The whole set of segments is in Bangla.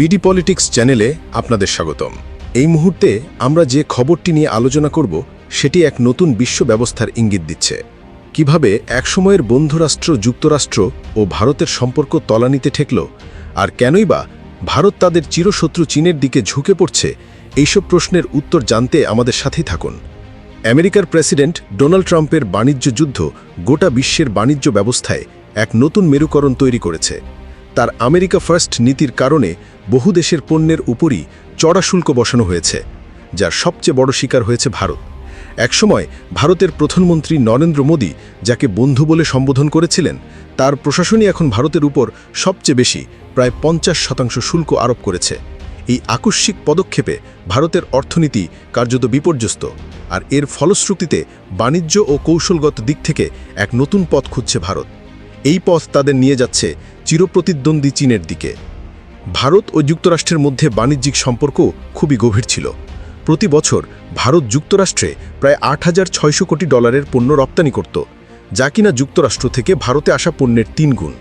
বিডি পলিটিক্স চ্যানেলে আপনাদের স্বাগতম। এই মুহূর্তে আমরা যে খবরটি নিয়ে আলোচনা করব, সেটি এক নতুন বিশ্ব ব্যবস্থার ইঙ্গিত দিচ্ছে। কীভাবে একসময়ের বন্ধুরাষ্ট্র, যুক্তরাষ্ট্র ও ভারতের সম্পর্ক তলানিতে ঠেকল, আর কেনই বা ভারত তাদের চিরশত্রু চীনের দিকে ঝুঁকে পড়ছে, এইসব প্রশ্নের উত্তর জানতে আমাদের সাথেই থাকুন। আমেরিকার প্রেসিডেন্ট ডোনাল্ড ট্রাম্পের বাণিজ্য যুদ্ধ গোটা বিশ্বের বাণিজ্য ব্যবস্থায় এক নতুন মেরুকরণ তৈরি করেছে। তার আমেরিকা ফার্স্ট নীতির কারণে বহু দেশের পণ্যের উপরই চড়া শুল্ক বসানো হয়েছে, যার সবচেয়ে বড় শিকার হয়েছে ভারত। একসময় ভারতের প্রধানমন্ত্রী নরেন্দ্র মোদী যাকে বন্ধু বলে সম্বোধন করেছিলেন, তার প্রশাসনই এখন ভারতের উপর সবচেয়ে বেশি, প্রায় পঞ্চাশ শতাংশ শুল্ক আরোপ করেছে। এই আকস্মিক পদক্ষেপে ভারতের অর্থনীতি কার্যত বিপর্যস্ত, আর এর ফলশ্রুতিতে বাণিজ্য ও কৌশলগত দিক থেকে এক নতুন পথ খুঁজছে ভারত। এই পথ তাদের নিয়ে যাচ্ছে চিরপ্রতিদ্বন্দ্বী চীনের দিকে। ভারত ও যুক্তরাষ্ট্রের মধ্যে বাণিজ্যিক সম্পর্ক খুবই গভীর ছিল। প্রতি বছর ভারত যুক্তরাষ্ট্রে প্রায় আট হাজার ছয়শো কোটি ডলারের পণ্য রপ্তানি করত, যা কিনা যুক্তরাষ্ট্র থেকে ভারতে আসা পণ্যের তিন গুণ।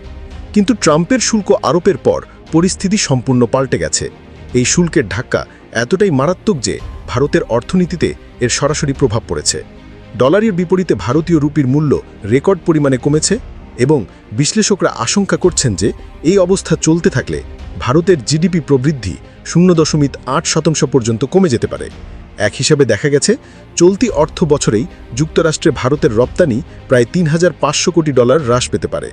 কিন্তু ট্রাম্পের শুল্ক আরোপের পর পরিস্থিতি সম্পূর্ণ পাল্টে গেছে। এই শুল্কের ধাক্কা এতটাই মারাত্মক যে ভারতের অর্থনীতিতে এর সরাসরি প্রভাব পড়েছে। ডলারের বিপরীতে ভারতীয় রুপির মূল্য রেকর্ড পরিমাণে কমেছে। এবং বিশ্লেষকরা আশঙ্কা করছেন যে এই অবস্থা চলতে থাকলে ভারতের জিডিপি প্রবৃদ্ধি শূন্য দশমিক আট শতাংশ পর্যন্ত কমে যেতে পারে। এক হিসাবে দেখা গেছে, চলতি অর্থ বছরেই যুক্তরাষ্ট্রে ভারতের রপ্তানি প্রায় তিন হাজার পাঁচশো কোটি ডলার হ্রাস পেতে পারে।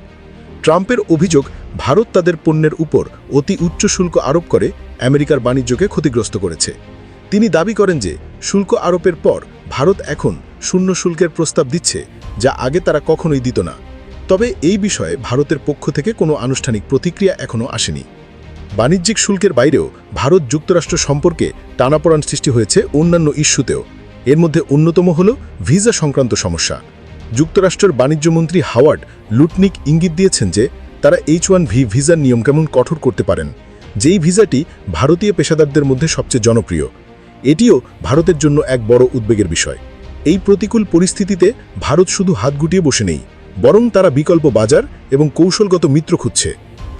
ট্রাম্পের অভিযোগ, ভারত তাদের পণ্যের উপর অতি উচ্চ শুল্ক আরোপ করে আমেরিকার বাণিজ্যকে ক্ষতিগ্রস্ত করেছে। তিনি দাবি করেন যে, শুল্ক আরোপের পর ভারত এখন শূন্য শুল্কের প্রস্তাব দিচ্ছে, যা আগে তারা কখনোই দিত না। তবে এই বিষয়ে ভারতের পক্ষ থেকে কোনো আনুষ্ঠানিক প্রতিক্রিয়া এখনও আসেনি। বাণিজ্যিক শুল্কের বাইরেও ভারত যুক্তরাষ্ট্র সম্পর্কে টানাপড়ান সৃষ্টি হয়েছে অন্যান্য ইস্যুতেও। এর মধ্যে অন্যতম হল ভিসা সংক্রান্ত সমস্যা। যুক্তরাষ্ট্রের বাণিজ্যমন্ত্রী হাওয়ার্ড লুটনিক ইঙ্গিত দিয়েছেন যে, তারা এইচ ওয়ান ভি ভিসার নিয়ম কেমন কঠোর করতে পারেন, যেই ভিসাটি ভারতীয় পেশাদারদের মধ্যে সবচেয়ে জনপ্রিয়। এটিও ভারতের জন্য এক বড় উদ্বেগের বিষয়। এই প্রতিকূল পরিস্থিতিতে ভারত শুধু হাত গুটিয়ে বসে নেই। বরং তারা বিকল্প বাজার এবং কৌশলগত মিত্র খুঁজছে।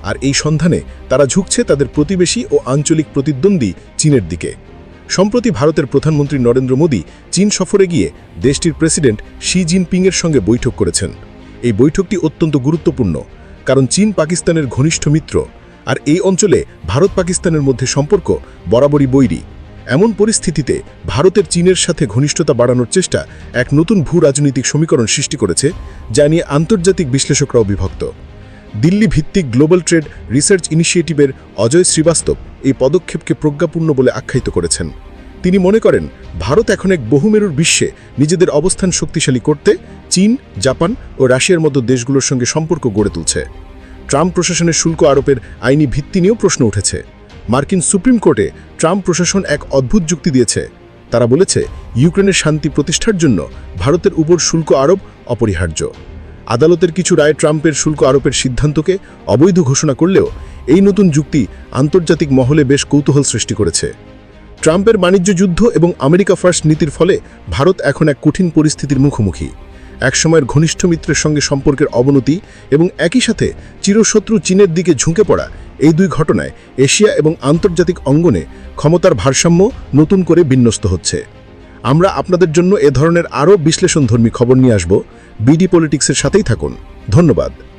আর এই সন্ধানে তারা ঝুঁকছে তাদের প্রতিবেশী ও আঞ্চলিক প্রতিদ্বন্দ্বী চীনের দিকে। সম্প্রতি ভারতের প্রধানমন্ত্রী নরেন্দ্র মোদী চীন সফরে গিয়ে দেশটির প্রেসিডেন্ট শি জিনপিংয়ের সঙ্গে বৈঠক করেছেন। এই বৈঠকটি অত্যন্ত গুরুত্বপূর্ণ, কারণ চীন পাকিস্তানের ঘনিষ্ঠ মিত্র। আর এই অঞ্চলে ভারত পাকিস্তানের মধ্যে সম্পর্ক বরাবরই বৈরী। এমন পরিস্থিতিতে ভারতের চীনের সাথে ঘনিষ্ঠতা বাড়ানোর চেষ্টা এক নতুন ভূ রাজনৈতিক সমীকরণ সৃষ্টি করেছে, যা নিয়ে আন্তর্জাতিক বিশ্লেষকরাও বিভক্ত। দিল্লি ভিত্তিক গ্লোবাল ট্রেড রিসার্চ ইনিশিয়েটিভের অজয় শ্রীবাস্তব এই পদক্ষেপকে প্রজ্ঞাপূর্ণ বলে আখ্যায়িত করেছেন। তিনি মনে করেন, ভারত এখন এক বহুমেরুর বিশ্বে নিজেদের অবস্থান শক্তিশালী করতে চীন, জাপান ও রাশিয়ার মতো দেশগুলোর সঙ্গে সম্পর্ক গড়ে তুলছে। ট্রাম্প প্রশাসনের শুল্ক আরোপের আইনি ভিত্তি নিয়েও প্রশ্ন উঠেছে। মার্কিন সুপ্রিম কোর্টে ট্রাম্প প্রশাসন এক অদ্ভুত যুক্তি দিয়েছে। তারা বলেছে, ইউক্রেনের শান্তি প্রতিষ্ঠার জন্য ভারতের উপর শুল্ক আরোপ অপরিহার্য। আদালতের কিছু রায় ট্রাম্পের শুল্ক আরোপের সিদ্ধান্তকে অবৈধ ঘোষণা করলেও এই নতুন যুক্তি আন্তর্জাতিক মহলে বেশ কৌতূহল সৃষ্টি করেছে। ট্রাম্পের বাণিজ্য যুদ্ধ এবং আমেরিকা ফার্স্ট নীতির ফলে ভারত এখন এক কঠিন পরিস্থিতির মুখোমুখি। একসময়ের ঘনিষ্ঠ মিত্রের সঙ্গে সম্পর্কের অবনতি এবং একই সাথে চিরশত্রু চীনের দিকে ঝুঁকে পড়া এই দুই ঘটনায় এশিয়া এবং আন্তর্জাতিক অঙ্গনে ক্ষমতার ভারসাম্য নতুন করে বিন্যস্ত হচ্ছে। আমরা আপনাদের জন্য এ ধরনের আরও বিশ্লেষণধর্মী খবর নিয়ে আসব। বিডি পলিটিক্সের সাথেই থাকুন। ধন্যবাদ।